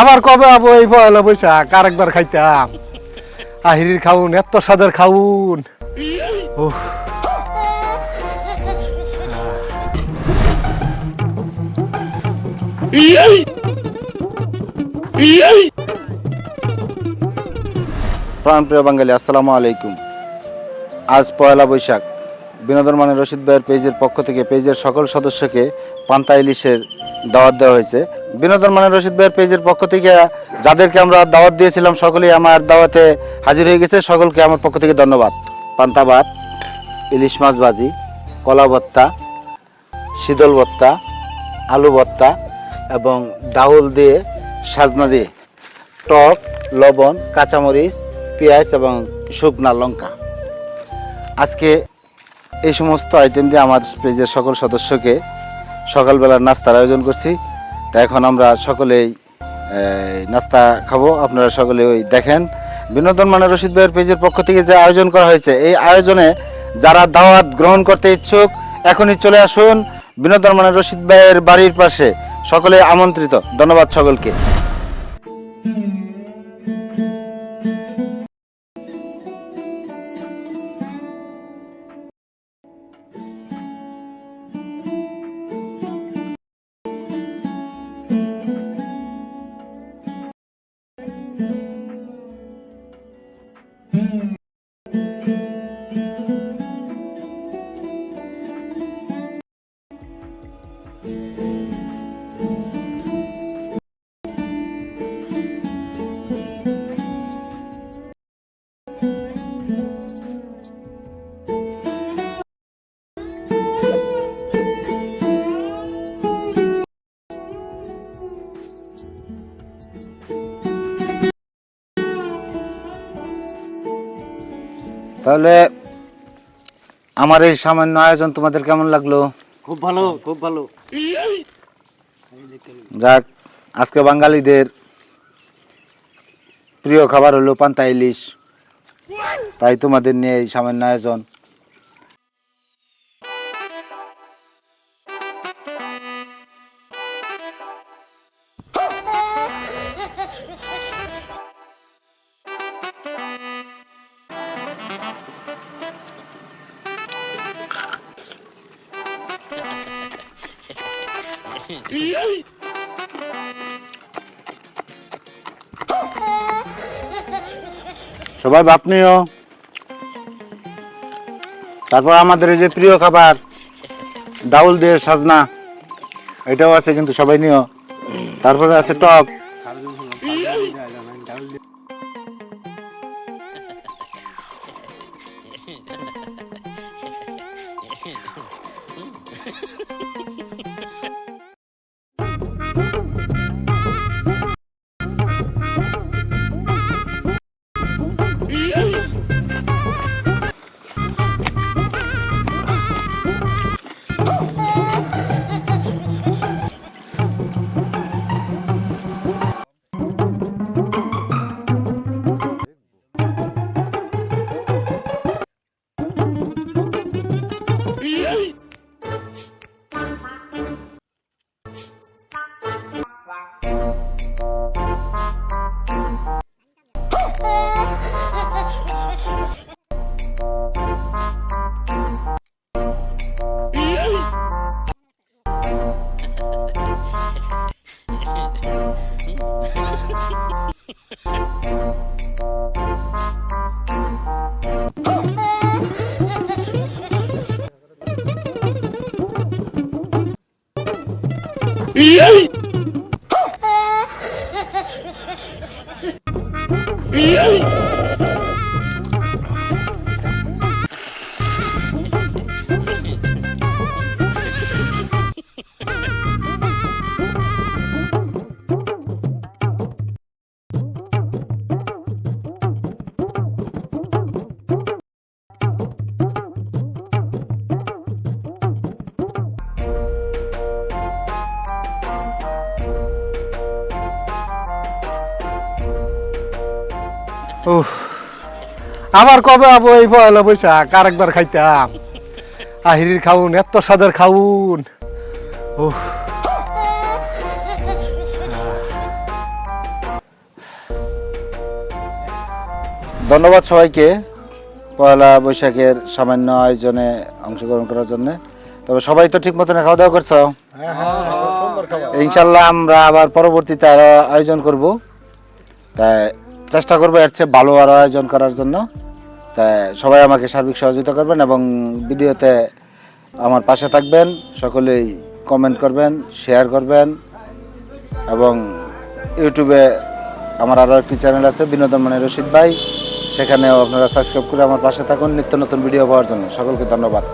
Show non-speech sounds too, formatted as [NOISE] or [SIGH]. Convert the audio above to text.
আবার কবে আবো এই পয়লা বৈশাখ? আরেকবার খাইতাম। আহিরির খাউন এত সাদের খাউন। উফ। প্রাণপ্রিয় বাঙালি, আসসালামু আলাইকুম। আজ পয়লা বৈশাখ। বিনোদন মানে রশিদ ভাইয়ের পেজের পক্ষ থেকে পেজের সকল সদস্যকে পান্তা ইলিশের দাওয়াত দেওয়া হয়েছে। বিনোদন মানে রশিদ ভাইয়ের পেজের পক্ষ থেকে যাদেরকে আমরা দাওয়াত দিয়েছিলাম, সকলেই আমার দাওয়াতে হাজির হয়ে গেছে। সকলকে আমার পক্ষ থেকে ধন্যবাদ। পান্তা ভাত, ইলিশ মাছ ভাজি, কলা ভর্তা, শীতল ভর্তা, আলু ভর্তা এবং ডাউল দিয়ে সাজনা দিয়ে টক, লবণ, কাঁচামরিচ, পেঁয়াজ এবং শুকনা লঙ্কা। আজকে এই সমস্ত আইটেম দিয়ে আমার পেজের সকল সদস্যকে সকালবেলার নাস্তার আয়োজন করছি। তা এখন আমরা সকলেই নাস্তা খাব। আপনারা সকলে ওই দেখেন, বিনোদন মানে রশিদ ভাইয়ের পেজের পক্ষ থেকে যে আয়োজন করা হয়েছে, এই আয়োজনে যারা দাওয়াত গ্রহণ করতে ইচ্ছুক, এখনই চলে আসুন বিনোদন মানে রশিদ ভাইয়ের বাড়ির পাশে। সকলে আমন্ত্রিত। ধন্যবাদ সকলকে। তাহলে আমার এই সামান্য আয়োজন তোমাদের কেমন লাগল? খুব ভালো খুব ভালো। যাক আজকে বাঙালিদের প্রিয় খাবার হলো পান্তা ইলিশ। তাই তোমাদের নিয়ে এই সামান্য আয়োজন। সবাই বাপ নিও। তারপর আমাদের এই যে প্রিয় খাবার, ডাউল দিয়ে সাজনা, এটাও আছে কিন্তু সবাই নিও। তারপরে আছে টক। [LAUGHS] E aí? E aí? আবার কবে আবো এই পয়লা বৈশাখ? আর একবার খাইতাম। আহিরির খাউন এত সাদের খাউন। ও ধন্যবাদ সবাইকে পয়লা বৈশাখের সামান্য আয়োজনে অংশগ্রহণ করার জন্য। তবে সবাই তো ঠিক মতন খাওয়া দাওয়া করছ হ্যাঁ, হ্যাঁ, হ্যাঁ, ইনশাল্লাহ আমরা আবার পরবর্তীতে আরও আয়োজন করব। তাই চেষ্টা করব এর চেয়ে ভালো আরও আয়োজন করার জন্য। তাই সবাই আমাকে সার্বিক সহযোগিতা করবেন এবং ভিডিওতে আমার পাশে থাকবেন, সকলেই কমেন্ট করবেন শেয়ার করবেন এবং ইউটিউবে আমার আরও একটি চ্যানেল আছে বিনোদন মানে রশিদ ভাই। সেখানেও আপনারা সাবস্ক্রাইব করে আমার পাশে থাকুন, নিত্য নতুন ভিডিও পাওয়ার জন্য। সকলকে ধন্যবাদ।